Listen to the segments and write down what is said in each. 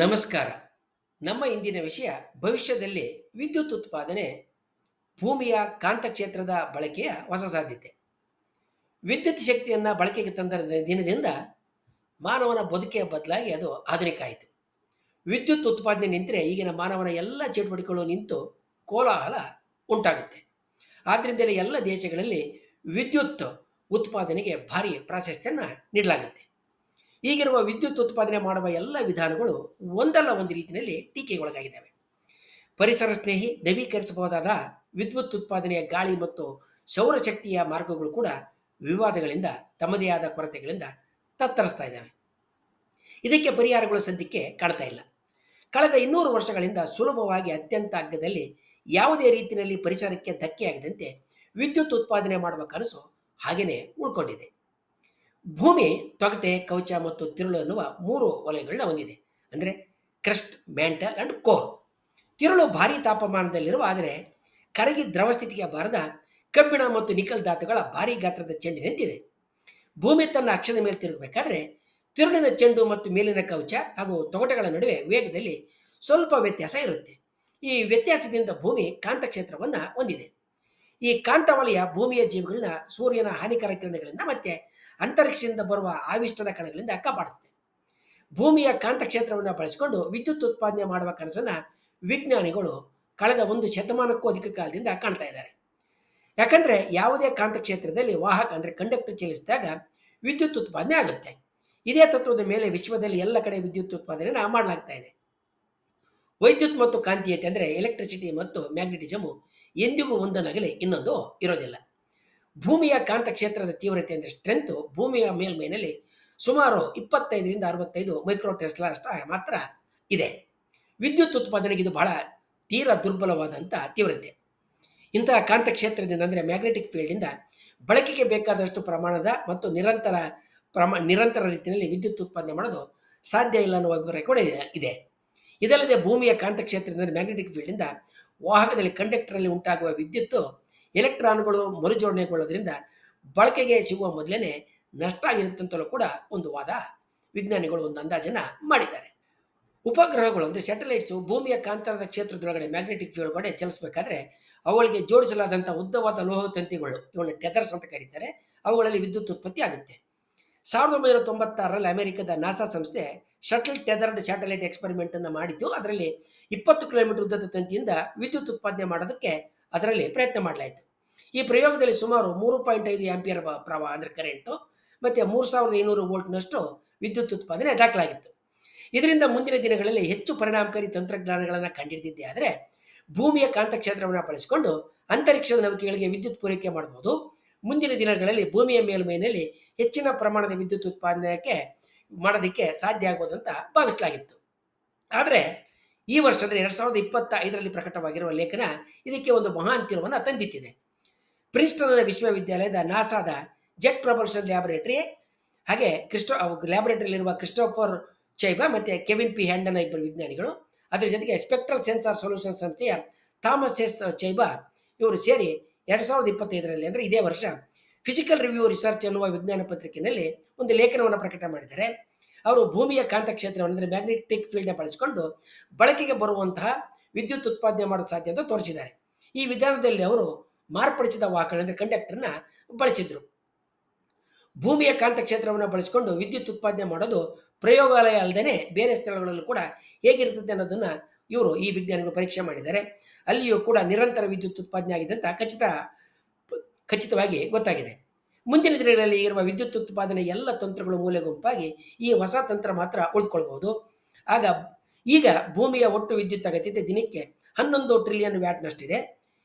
ನಮಸ್ಕಾರ. ನಮ್ಮ ಇಂದಿನ ವಿಷಯ ಭವಿಷ್ಯದಲ್ಲಿ ವಿದ್ಯುತ್ ಉತ್ಪಾದನೆ ಭೂಮಿಯ ಕಾಂತಕ್ಷೇತ್ರದ ಬಳಕೆಯ ಹೊಸ ಸಾಧ್ಯತೆ. ವಿದ್ಯುತ್ ಶಕ್ತಿಯನ್ನು ಬಳಕೆಗೆ ತಂದ ದಿನದಿಂದ ಮಾನವನ ಬದುಕೆಯ ಬದಲಾಗಿ ಅದು ಆಧುನಿಕ ಆಯಿತು. ವಿದ್ಯುತ್ ಉತ್ಪಾದನೆ ನಿಂತರೆ ಈಗಿನ ಮಾನವನ ಎಲ್ಲ ಚಟುವಟಿಕೆಗಳು ನಿಂತು ಕೋಲಾಹಲ ಉಂಟಾಗುತ್ತೆ. ಆದ್ದರಿಂದಲೇ ಎಲ್ಲ ದೇಶಗಳಲ್ಲಿ ವಿದ್ಯುತ್ ಉತ್ಪಾದನೆಗೆ ಭಾರಿ ಪ್ರಾಶಸ್ತ್ಯವನ್ನು ನೀಡಲಾಗುತ್ತೆ. ಈಗಿರುವ ವಿದ್ಯುತ್ ಉತ್ಪಾದನೆ ಮಾಡುವ ಎಲ್ಲ ವಿಧಾನಗಳು ಒಂದಲ್ಲ ಒಂದು ರೀತಿಯಲ್ಲಿ ಟೀಕೆಗೊಳಗಾಗಿದ್ದಾವೆ. ಪರಿಸರ ಸ್ನೇಹಿ ನವೀಕರಿಸಬಹುದಾದ ವಿದ್ಯುತ್ ಉತ್ಪಾದನೆಯ ಗಾಳಿ ಮತ್ತು ಸೌರಶಕ್ತಿಯ ಮಾರ್ಗಗಳು ಕೂಡ ವಿವಾದಗಳಿಂದ, ತಮ್ಮದೇ ಆದ ಕೊರತೆಗಳಿಂದ ತತ್ತರಿಸ್ತಾ ಇದ್ದಾವೆ. ಇದಕ್ಕೆ ಪರಿಹಾರಗಳು ಸದ್ಯಕ್ಕೆ ಕಾಣ್ತಾ ಇಲ್ಲ. ಕಳೆದ ಇನ್ನೂರು ವರ್ಷಗಳಿಂದ ಸುಲಭವಾಗಿ ಅತ್ಯಂತ ಅಗ್ಗದಲ್ಲಿ ಯಾವುದೇ ರೀತಿಯಲ್ಲಿ ಪರಿಸರಕ್ಕೆ ಧಕ್ಕೆಯಾಗದಂತೆ ವಿದ್ಯುತ್ ಉತ್ಪಾದನೆ ಮಾಡುವ ಕನಸು ಹಾಗೆಯೇ ಉಳ್ಕೊಂಡಿದೆ. ಭೂಮಿ, ತೊಗಟೆ, ಕವಚ ಮತ್ತು ತಿರುಳು ಅನ್ನುವ ಮೂರು ವಲಯಗಳನ್ನ ಹೊಂದಿದೆ. ಅಂದರೆ ಕ್ರಸ್ಟ್, ಮ್ಯಾಂಟಲ್ ಅಂಡ್ ಕೋರ್. ತಿರುಳು ಭಾರಿ ತಾಪಮಾನದಲ್ಲಿರುವ ಆದರೆ ಕರಗಿ ದ್ರವ ಸ್ಥಿತಿಗೆ ಬಾರದ ಕಬ್ಬಿಣ ಮತ್ತು ನಿಕಲ್ ಧಾತುಗಳ ಭಾರಿ ಗಾತ್ರದ ಚೆಂಡಿನಂತಿದೆ ಭೂಮಿ ತನ್ನ ಅಕ್ಷದ ಮೇಲೆ ತಿರುಗಬೇಕಾದ್ರೆ ತಿರುಳಿನ ಚೆಂಡು ಮತ್ತು ಮೇಲಿನ ಕವಚ ಹಾಗೂ ತೊಗಟೆಗಳ ನಡುವೆ ವೇಗದಲ್ಲಿ ಸ್ವಲ್ಪ ವ್ಯತ್ಯಾಸ ಇರುತ್ತೆ. ಈ ವ್ಯತ್ಯಾಸದಿಂದ ಭೂಮಿ ಕಾಂತಕ್ಷೇತ್ರವನ್ನು ಹೊಂದಿದೆ. ಈ ಕಾಂತವಲಯ ಭೂಮಿಯ ಜೀವಿಗಳನ್ನ ಸೂರ್ಯನ ಹಾನಿಕರ ಕಿರಣಗಳಿಂದ ಮತ್ತೆ ಅಂತರಿಕ್ಷದಿಂದ ಬರುವ ಆವಿಷ್ಟದ ಕಣಗಳಿಂದ ಕಾಪಾಡುತ್ತೆ. ಭೂಮಿಯ ಕಾಂತಕ್ಷೇತ್ರವನ್ನು ಬಳಸಿಕೊಂಡು ವಿದ್ಯುತ್ ಉತ್ಪಾದನೆ ಮಾಡುವ ಕನಸನ್ನು ವಿಜ್ಞಾನಿಗಳು ಕಳೆದ ಒಂದು ಶತಮಾನಕ್ಕೂ ಅಧಿಕ ಕಾಲದಿಂದ ಕಾಣ್ತಾ ಇದ್ದಾರೆ. ಯಾಕಂದ್ರೆ ಯಾವುದೇ ಕಾಂತಕ್ಷೇತ್ರದಲ್ಲಿ ವಾಹಕ ಅಂದರೆ ಕಂಡಕ್ಟರ್ ಚಲಿಸಿದಾಗ ವಿದ್ಯುತ್ ಉತ್ಪಾದನೆ ಆಗುತ್ತೆ. ಇದೇ ತತ್ವದ ಮೇಲೆ ವಿಶ್ವದಲ್ಲಿ ಎಲ್ಲ ಕಡೆ ವಿದ್ಯುತ್ ಉತ್ಪಾದನೆಯನ್ನು ಮಾಡಲಾಗ್ತಾ ಇದೆ. ವೈದ್ಯುತ್ ಮತ್ತು ಕಾಂತೀಯತೆ ಅಂದರೆ ಎಲೆಕ್ಟ್ರಿಸಿಟಿ ಮತ್ತು ಮ್ಯಾಗ್ನೆಟಿಸಮು ಎಂದಿಗೂ ಒಂದನ್ನಾಗಲಿ ಇನ್ನೊಂದು ಇರೋದಿಲ್ಲ. ಭೂಮಿಯ ಕಾಂತಕ್ಷೇತ್ರದ ತೀವ್ರತೆ ಅಂದರೆ ಸ್ಟ್ರೆಂತು ಭೂಮಿಯ ಮೇಲ್ಮೈನಲ್ಲಿ ಸುಮಾರು ಇಪ್ಪತ್ತೈದರಿಂದ ಅರವತ್ತೈದು ಮೈಕ್ರೋ ಟೆಸ್ಲಾ ಅಷ್ಟ ಮಾತ್ರ ಇದೆ. ವಿದ್ಯುತ್ ಉತ್ಪಾದನೆಗೆ ಇದು ಬಹಳ ತೀರ ದುರ್ಬಲವಾದಂಥ ತೀವ್ರತೆ. ಇಂತಹ ಕಾಂತಕ್ಷೇತ್ರದಿಂದ ಅಂದರೆ ಮ್ಯಾಗ್ನೆಟಿಕ್ ಫೀಲ್ಡಿಂದ ಬಳಕೆಗೆ ಬೇಕಾದಷ್ಟು ಪ್ರಮಾಣದ ಮತ್ತು ನಿರಂತರ ಪ್ರಮ, ನಿರಂತರ ರೀತಿಯಲ್ಲಿ ವಿದ್ಯುತ್ ಉತ್ಪಾದನೆ ಮಾಡೋದು ಸಾಧ್ಯ ಇಲ್ಲ ಅನ್ನೋ ಅಭಿಪ್ರಾಯ ಕೂಡ ಇದೆ ಇದಲ್ಲದೆ ಭೂಮಿಯ ಕಾಂತಕ್ಷೇತ್ರದಿಂದ ಮ್ಯಾಗ್ನೆಟಿಕ್ ಫೀಲ್ಡಿಂದ ವಾಹಕದಲ್ಲಿ ಕಂಡಕ್ಟರಲ್ಲಿ ಉಂಟಾಗುವ ವಿದ್ಯುತ್ತು ಎಲೆಕ್ಟ್ರಾನ್ಗಳು ಮರುಜೋಡಣೆಗೊಳ್ಳೋದ್ರಿಂದ ಬಳಕೆಗೆ ಸಿಗುವ ಮೊದಲೇ ನಷ್ಟ ಆಗಿರುತ್ತಂತಲೂ ಕೂಡ ಒಂದು ವಾದ ವಿಜ್ಞಾನಿಗಳು ಒಂದು ಅಂದಾಜನ್ನ ಮಾಡಿದ್ದಾರೆ. ಉಪಗ್ರಹಗಳು ಅಂದರೆ ಸ್ಯಾಟಲೈಟ್ಸು ಭೂಮಿಯ ಕಾಂತರದ ಕ್ಷೇತ್ರದೊಳಗಡೆ ಮ್ಯಾಗ್ನೆಟಿಕ್ ಫೀಲ್ಡ್ ಒಳಗಡೆ ಚಲಿಸಬೇಕಾದ್ರೆ ಅವುಗಳಿಗೆ ಜೋಡಿಸಲಾದಂಥ ಉದ್ದವಾದ ಲೋಹ ತಂತಿಗಳು ಇವನ್ನ ಟೆದರ್ಸ್ ಅಂತ ಕರೀತಾರೆ. ಅವುಗಳಲ್ಲಿ ವಿದ್ಯುತ್ ಉತ್ಪತ್ತಿ ಆಗುತ್ತೆ. ಸಾವಿರದ ಒಂಬೈನೂರ ತೊಂಬತ್ತಾರರಲ್ಲಿ ಅಮೆರಿಕದ ನಾಸಾ ಸಂಸ್ಥೆ ಶಟಲ್ ಟೆದರ್ಡ್ ಸ್ಯಾಟಲೈಟ್ ಎಕ್ಸ್ಪೆರಿಮೆಂಟನ್ನು ಮಾಡಿದ್ದು, ಅದರಲ್ಲಿ ಇಪ್ಪತ್ತು ಕಿಲೋಮೀಟರ್ ಉದ್ದದ ತಂತಿಯಿಂದ ವಿದ್ಯುತ್ ಉತ್ಪಾದನೆ ಮಾಡೋದಕ್ಕೆ ಅದರಲ್ಲಿ ಪ್ರಯತ್ನ ಮಾಡಲಾಯಿತು. ಈ ಪ್ರಯೋಗದಲ್ಲಿ ಸುಮಾರು ಮೂರು ಪಾಯಿಂಟ್ ಐದು ಆಂಪಿಯರ್ ಪ್ರವಾಹ ಅಂದರೆ ಕರೆಂಟು ಮತ್ತು ಮೂರು ಸಾವಿರದ ಐನೂರು ವೋಲ್ಟ್ನಷ್ಟು ವಿದ್ಯುತ್ ಉತ್ಪಾದನೆ ದಾಖಲಾಗಿತ್ತು. ಇದರಿಂದ ಮುಂದಿನ ದಿನಗಳಲ್ಲಿ ಹೆಚ್ಚು ಪರಿಣಾಮಕಾರಿ ತಂತ್ರಜ್ಞಾನಗಳನ್ನು ಕಂಡುಹಿಡಿದಿದ್ದೆ ಆದರೆ, ಭೂಮಿಯ ಕಾಂತಕ್ಷೇತ್ರವನ್ನು ಬಳಸಿಕೊಂಡು ಅಂತರಿಕ್ಷದ ನೌಕೆಗಳಿಗೆ ವಿದ್ಯುತ್ ಪೂರೈಕೆ ಮಾಡಬಹುದು ಮುಂದಿನ ದಿನಗಳಲ್ಲಿ ಭೂಮಿಯ ಮೇಲ್ಮೈನಲ್ಲಿ ಹೆಚ್ಚಿನ ಪ್ರಮಾಣದ ವಿದ್ಯುತ್ ಉತ್ಪಾದನೆಗೆ ಮಾಡೋದಕ್ಕೆ ಸಾಧ್ಯ ಆಗ್ಬೋದು ಅಂತ ಭಾವಿಸಲಾಗಿತ್ತು. ಆದರೆ ಈ ವರ್ಷ ಅಂದರೆ ಎರಡು ಸಾವಿರದ ಇಪ್ಪತ್ತ ಐದರಲ್ಲಿ ಪ್ರಕಟವಾಗಿರುವ ಲೇಖನ ಇದಕ್ಕೆ ಒಂದು ಮಹಾನ್ ತಿರುವನ್ನು ತಂದಿತ್ತಿದೆ ಪ್ರಿನ್ಸ್ಟನ್ನ ವಿಶ್ವವಿದ್ಯಾಲಯದ ನಾಸಾದ ಜೆಟ್ ಪ್ರೊಪಲ್ಷನ್ ಲ್ಯಾಬೊರೇಟರಿ, ಹಾಗೆ ಕ್ರಿಸ್ಟೋ ಲ್ಯಾಬೊರೇಟರಿಯಲ್ಲಿರುವ ಕ್ರಿಸ್ಟೋಫರ್ ಚೈಬಾ ಮತ್ತು ಕೆವಿನ್ ಪಿ ಹ್ಯಾಂಡನ ಇಬ್ಬರು ವಿಜ್ಞಾನಿಗಳು, ಅದರ ಜೊತೆಗೆ ಸ್ಪೆಕ್ಟ್ರಲ್ ಸೆನ್ಸಾರ್ ಸೊಲ್ಯೂಷನ್ ಸಂಸ್ಥೆಯ ಥಾಮಸ್ ಎಸ್ ಚೈಬಾ ಇವರು ಸೇರಿ ಎರಡು ಸಾವಿರದ ಇಪ್ಪತ್ತೈದರಲ್ಲಿ ಅಂದರೆ ಇದೇ ವರ್ಷ ಫಿಸಿಕಲ್ ರಿವ್ಯೂ ರಿಸರ್ಚ್ ಎನ್ನುವ ವಿಜ್ಞಾನ ಪತ್ರಿಕೆಯಲ್ಲಿ ಒಂದು ಲೇಖನವನ್ನು ಪ್ರಕಟ ಮಾಡಿದ್ದಾರೆ. ಅವರು ಭೂಮಿಯ ಕಾಂತಕ್ಷೇತ್ರವನ್ನು, ಅಂದರೆ ಮ್ಯಾಗ್ನೆಟಿಕ್ ಫೀಲ್ಡ್ನ ಬಳಸಿಕೊಂಡು ಬಳಕೆಗೆ ಬರುವಂತಹ ವಿದ್ಯುತ್ ಉತ್ಪಾದನೆ ಮಾಡೋದು ಸಾಧ್ಯ ಅಂತ ತೋರಿಸಿದ್ದಾರೆ. ಈ ವಿಧಾನದಲ್ಲಿ ಅವರು ಮಾರ್ಪಡಿಸಿದ ವಾಹನ ಅಂದರೆ ಕಂಡಕ್ಟರ್ನ ಬಳಸಿದ್ರು. ಭೂಮಿಯ ಕಾಂತಕ್ಷೇತ್ರವನ್ನು ಬಳಸಿಕೊಂಡು ವಿದ್ಯುತ್ ಉತ್ಪಾದನೆ ಮಾಡೋದು ಪ್ರಯೋಗಾಲಯ ಅಲ್ಲದೆ ಬೇರೆ ಸ್ಥಳಗಳಲ್ಲೂ ಕೂಡ ಹೇಗಿರ್ತದೆ ಅನ್ನೋದನ್ನು ಇವರು ಈ ವಿಜ್ಞಾನಿಗಳು ಪರೀಕ್ಷೆ ಮಾಡಿದ್ದಾರೆ. ಅಲ್ಲಿಯೂ ಕೂಡ ನಿರಂತರ ವಿದ್ಯುತ್ ಉತ್ಪಾದನೆ ಆಗಿದೆ ಅಂತ ಖಚಿತ, ಖಚಿತವಾಗಿ ಗೊತ್ತಾಗಿದೆ. ಮುಂದಿನ ದಿನಗಳಲ್ಲಿ ಇರುವ ವಿದ್ಯುತ್ ಉತ್ಪಾದನೆ ಎಲ್ಲ ತಂತ್ರಗಳು ಮೂಲೆ ಗುಂಪಾಗಿ ಈ ಹೊಸ ತಂತ್ರ ಮಾತ್ರ ಉಳಿದುಕೊಳ್ಬಹುದು ಆಗ ಈಗ ಭೂಮಿಯ ಒಟ್ಟು ವಿದ್ಯುತ್ ಅಗತ್ಯತೆ ದಿನಕ್ಕೆ ಹನ್ನೊಂದು ಟ್ರಿಲಿಯನ್ ವ್ಯಾಟ್ನಷ್ಟಿದೆ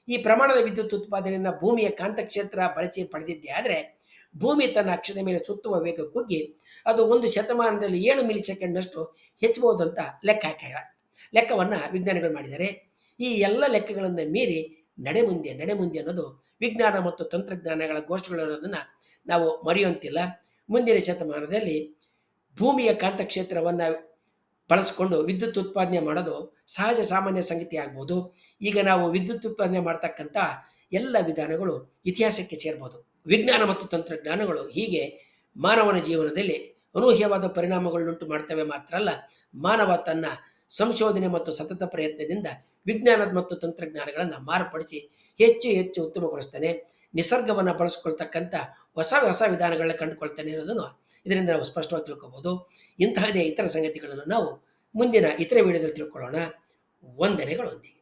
ಈ ಪ್ರಮಾಣದ ವಿದ್ಯುತ್ ಉತ್ಪಾದನೆಯನ್ನು ಭೂಮಿಯ ಕಾಂತಕ್ಷೇತ್ರ ಬಳಸಿ ಪಡೆದಿದ್ದೆ ಆದರೆ ಭೂಮಿ ತನ್ನ ಅಕ್ಷದ ಮೇಲೆ ಸುತ್ತುವ ವೇಗ ಕುಗ್ಗಿ ಅದು ಒಂದು ಶತಮಾನದಲ್ಲಿ ಏಳು ಮಿಲಿ ಸೆಕೆಂಡ್ನಷ್ಟು ಹೆಚ್ಚಬಹುದು ಅಂತ ಲೆಕ್ಕ ಹಾಕಿದ ಲೆಕ್ಕವನ್ನು ವಿಜ್ಞಾನಿಗಳು ಮಾಡಿದ್ದಾರೆ. ಈ ಎಲ್ಲ ಲೆಕ್ಕಗಳನ್ನು ಮೀರಿ ನಡೆ ಮುಂದೆ ನಡೆ ಮುಂದೆ ಅನ್ನೋದು ವಿಜ್ಞಾನ ಮತ್ತು ತಂತ್ರಜ್ಞಾನಗಳ ಗೋಷ್ಠಿಗಳು ಅನ್ನೋದನ್ನು ನಾವು ಮರೆಯುವಂತಿಲ್ಲ. ಮುಂದಿನ ಶತಮಾನದಲ್ಲಿ ಭೂಮಿಯ ಕಾಂತಕ್ಷೇತ್ರವನ್ನು ಬಳಸಿಕೊಂಡು ವಿದ್ಯುತ್ ಉತ್ಪಾದನೆ ಮಾಡೋದು ಸಹಜ ಸಾಮಾನ್ಯ ಸಂಗತಿ ಆಗ್ಬೋದು. ಈಗ ನಾವು ವಿದ್ಯುತ್ ಉತ್ಪಾದನೆ ಮಾಡ್ತಕ್ಕಂಥ ಎಲ್ಲ ವಿಧಾನಗಳು ಇತಿಹಾಸಕ್ಕೆ ಸೇರ್ಬೋದು. ವಿಜ್ಞಾನ ಮತ್ತು ತಂತ್ರಜ್ಞಾನಗಳು ಹೀಗೆ ಮಾನವನ ಜೀವನದಲ್ಲಿ ಅನೂಹ್ಯವಾದ ಪರಿಣಾಮಗಳನ್ನುಂಟು ಮಾಡ್ತವೆ ಮಾತ್ರ ಅಲ್ಲ, ಮಾನವ ತನ್ನ ಸಂಶೋಧನೆ ಮತ್ತು ಸತತ ಪ್ರಯತ್ನದಿಂದ ವಿಜ್ಞಾನದ ಮತ್ತು ತಂತ್ರಜ್ಞಾನಗಳನ್ನು ಮಾರ್ಪಡಿಸಿ ಹೆಚ್ಚು ಹೆಚ್ಚು ಉತ್ತಮಗೊಳಿಸ್ತಾನೆ. ನಿಸರ್ಗವನ್ನು ಬಳಸ್ಕೊಳ್ತಕ್ಕಂಥ ಹೊಸ ಹೊಸ ವಿಧಾನಗಳನ್ನ ಕಂಡುಕೊಳ್ತಾನೆ ಅನ್ನೋದನ್ನು ಇದರಿಂದ ನಾವು ಸ್ಪಷ್ಟವಾಗಿ ತಿಳ್ಕೊಬೋದು. ಇಂತಹದೇ ಇತರ ಸಂಗತಿಗಳನ್ನು ನಾವು ಮುಂದಿನ ಇತರ ವಿಡಿಯೋದಲ್ಲಿ ತಿಳ್ಕೊಳ್ಳೋಣ. ವಂದನೆಗಳೊಂದಿಗೆ